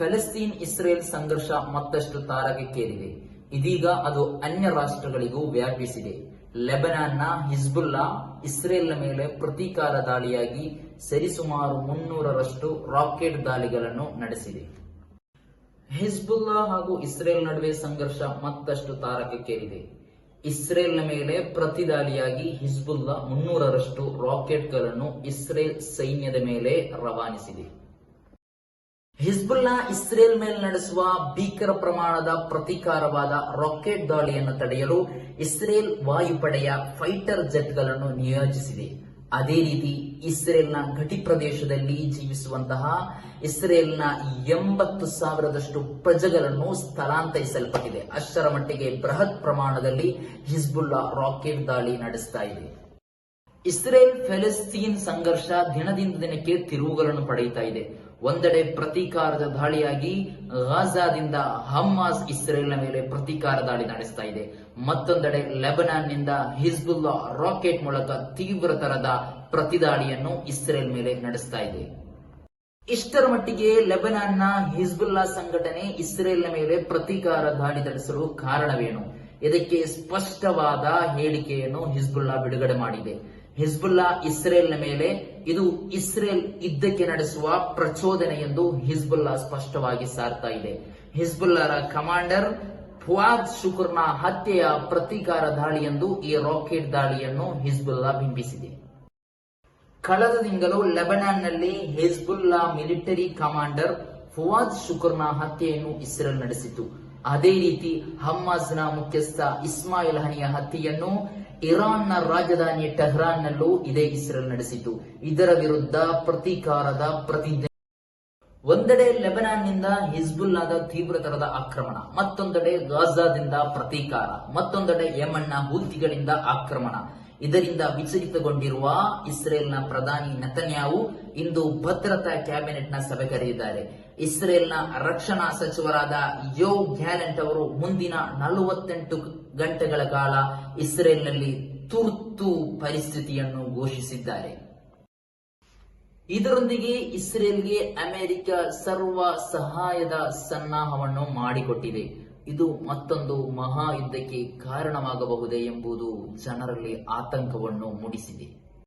ಫೆಲಸ್ತೀನ್ Israel ಸಂಘರ್ಷ ಮತ್ತಷ್ಟು ತಾರಕಕ್ಕೇರಿದೆ ಇದೀಗ ಅದು ಅನ್ಯ ರಾಷ್ಟ್ರಗಳಿಗೂ ವ್ಯಾಪಿಸಿದೆ. ಲೆಬನಾನ್ನ ಹಿಜ್ಬುಲ್ಲಾ ಇಸ್ರೇಲ್ನ ಮೇಲೆ ಪ್ರತೀಕಾರ ದಾಳಿಯಾಗಿ ಸರಿಸುಮಾರು ಮುನ್ನೂರರಷ್ಟು ರಾಕೆಟ್ ದಾಳಿಗಳನ್ನು ನಡೆಸಿದೆ. ಹಿಜ್ಬುಲ್ಲಾ ಹಾಗೂ ಇಸ್ರೇಲ್ ನಡುವೆ ಸಂಘರ್ಷ ಮತ್ತಷ್ಟು ತಾರಕಕ್ಕೇರಿದೆ ಇಸ್ರೇಲ್ನ ಮೇಲೆ ಪ್ರತಿದಾಳಿಯಾಗಿ ಹಿಜ್ಬುಲ್ಲಾ ಮುನ್ನೂರರಷ್ಟು ರಾಕೆಟ್ಗಳನ್ನು ಇಸ್ರೇಲ್ ಸೈನ್ಯದ ಮೇಲೆ ರವಾನಿಸಿದೆ. ಹಿಜ್ಬುಲ್ಲಾ ಇಸ್ರೇಲ್ ಮೇಲೆ ನಡೆಸುವ ಭೀಕರ ಪ್ರಮಾಣದ ಪ್ರತೀಕಾರವಾದ ರಾಕೆಟ್ ದಾಳಿಯನ್ನು ತಡೆಯಲು ಇಸ್ರೇಲ್ ವಾಯುಪಡೆಯ ಫೈಟರ್ ಜೆಟ್ಗಳನ್ನು ನಿಯೋಜಿಸಿದೆ. ಅದೇ ರೀತಿ ಇಸ್ರೇಲ್ನ ಗಡಿ ಪ್ರದೇಶದಲ್ಲಿ ಜೀವಿಸುವಂತಹ ಇಸ್ರೇಲ್ನ ಎಂಬತ್ತು ಸಾವಿರದಷ್ಟು ಪ್ರಜೆಗಳನ್ನು ಸ್ಥಳಾಂತರಿಸಲ್ಪಟ್ಟಿದೆ. ಅಷ್ಟರ ಮಟ್ಟಿಗೆ ಬೃಹತ್ ಪ್ರಮಾಣದಲ್ಲಿ ಹಿಜ್ಬುಲ್ಲಾ ರಾಕೆಟ್ ದಾಳಿ ನಡೆಸ್ತಾ ಇದೆ. ಇಸ್ರೇಲ್ ಫೆಲೆಸ್ತೀನ್ ಸಂಘರ್ಷ ದಿನದಿಂದ ದಿನಕ್ಕೆ ತಿರುವುಗಳನ್ನು ಪಡೆಯುತ್ತಾ ಇದೆ. ಒಂದೆಡೆ ಪ್ರತೀಕಾರದ ದಾಳಿಯಾಗಿ ಗಾಜಾದಿಂದ ಹಮ್ಮಾಸ್ ಇಸ್ರೇಲ್ನ ಮೇಲೆ ಪ್ರತೀಕಾರ ದಾಳಿ ನಡೆಸ್ತಾ ಇದೆ. ಮತ್ತೊಂದೆಡೆ ಲೆಬನಾನ್ನಿಂದ ಹಿಜ್ಬುಲ್ಲಾ ರಾಕೆಟ್ ಮೂಲಕ ತೀವ್ರ ತರದ ಪ್ರತಿದಾಳಿಯನ್ನು ಇಸ್ರೇಲ್ ಮೇಲೆ ನಡೆಸ್ತಾ ಇದೆ. ಇಷ್ಟರ ಮಟ್ಟಿಗೆ ಲೆಬನಾನ್ನ ಹಿಜ್ಬುಲ್ಲಾ ಸಂಘಟನೆ ಇಸ್ರೇಲ್ನ ಮೇಲೆ ಪ್ರತೀಕಾರ ದಾಳಿ ನಡೆಸಲು ಕಾರಣವೇನು? ಇದಕ್ಕೆ ಸ್ಪಷ್ಟವಾದ ಹೇಳಿಕೆಯನ್ನು ಹಿಜ್ಬುಲ್ಲಾ ಬಿಡುಗಡೆ ಮಾಡಿದೆ. ಹಿಜ್ಬುಲ್ಲಾ ಇಸ್ರೇಲ್ನ ಮೇಲೆ ಇದು ಇಸ್ರೇಲ್ ಇದ್ದಕ್ಕೆ ನಡೆಸುವ ಪ್ರಚೋದನೆ ಎಂದು ಹಿಜ್ಬುಲ್ಲಾ ಸ್ಪಷ್ಟವಾಗಿ ಸಾರ್ತಾ ಇದೆ. ಹಿಜ್ಬುಲ್ಲಾರ ಕಮಾಂಡರ್ ಫುವಾದ್ ಶುಕುರ್ನ ಹತ್ಯೆಯ ಪ್ರತೀಕಾರ ದಾಳಿ ಎಂದು ಈ ರಾಕೆಟ್ ದಾಳಿಯನ್ನು ಹಿಜ್ಬುಲ್ಲಾ ಬಿಂಬಿಸಿದೆ. ಕಳೆದ ತಿಂಗಳು ಲೆಬನಾನ್ನಲ್ಲಿ ಹಿಜ್ಬುಲ್ಲಾ ಮಿಲಿಟರಿ ಕಮಾಂಡರ್ ಫುವಾದ್ ಶುಕ್ರನ ಹತ್ಯೆಯನ್ನು ಇಸ್ರೇಲ್ ನಡೆಸಿತು ಅದೇ ರೀತಿ ಹಮ್ಮಾಸ್ನ ಮುಖ್ಯಸ್ಥ ಇಸ್ಮಾಯಿಲ್ ಹನಿಯ ಹತ್ಯೆಯನ್ನು ಇರಾನ್ನ ರಾಜಧಾನಿ ಟೆಹ್ರಾನ್ನಲ್ಲೂ ಇದೇ ಇಸ್ರೇಲ್ ನಡೆಸಿತು ಇದರ ವಿರುದ್ಧ ಪ್ರತೀಕಾರದ ಪ್ರತಿಜ್ಞೆ. ಒಂದೆಡೆ ಲೆಬನಾನ್ನಿಂದ ಹಿಜ್ಬುಲ್ಲಾದ ತೀವ್ರತರದ ಆಕ್ರಮಣ, ಮತ್ತೊಂದೆಡೆ ಗಾಜಾದಿಂದ ಪ್ರತೀಕಾರ, ಮತ್ತೊಂದೆಡೆ ಯಮನ್ನ ಹೂತಿಗಳಿಂದ ಆಕ್ರಮಣ. ಇದರಿಂದ ವಿಚಲಿತಗೊಂಡಿರುವ ಇಸ್ರೇಲ್ನ ಪ್ರಧಾನಿ ನತನ್ಯಾವು ಇಂದು ಭದ್ರತಾ ಕ್ಯಾಬಿನೆಟ್ನ ಸಭೆ ಕರೆದಿದ್ದಾರೆ. ಇಸ್ರೇಲ್ನ ರಕ್ಷಣಾ ಸಚಿವರಾದ ಯೋ ಗ್ಯಾಲೆಂಟ್ ಅವರು ಮುಂದಿನ ನಲವತ್ತೆಂಟು ಗಂಟೆಗಳ ಕಾಲ ಇಸ್ರೇಲ್ನಲ್ಲಿ ತುರ್ತು ಪರಿಸ್ಥಿತಿಯನ್ನು ಘೋಷಿಸಿದ್ದಾರೆ. ಇದರೊಂದಿಗೆ ಇಸ್ರೇಲ್ಗೆ ಅಮೆರಿಕ ಸರ್ವ ಸಹಾಯದ ಸನ್ನಾಹವನ್ನು ಮಾಡಿಕೊಟ್ಟಿದೆ. ಇದು ಮತ್ತೊಂದು ಮಹಾಯುದ್ಧಕ್ಕೆ ಕಾರಣವಾಗಬಹುದೇ ಎಂಬುದು ಜನರಲ್ಲಿ ಆತಂಕವನ್ನು ಮೂಡಿಸಿದೆ.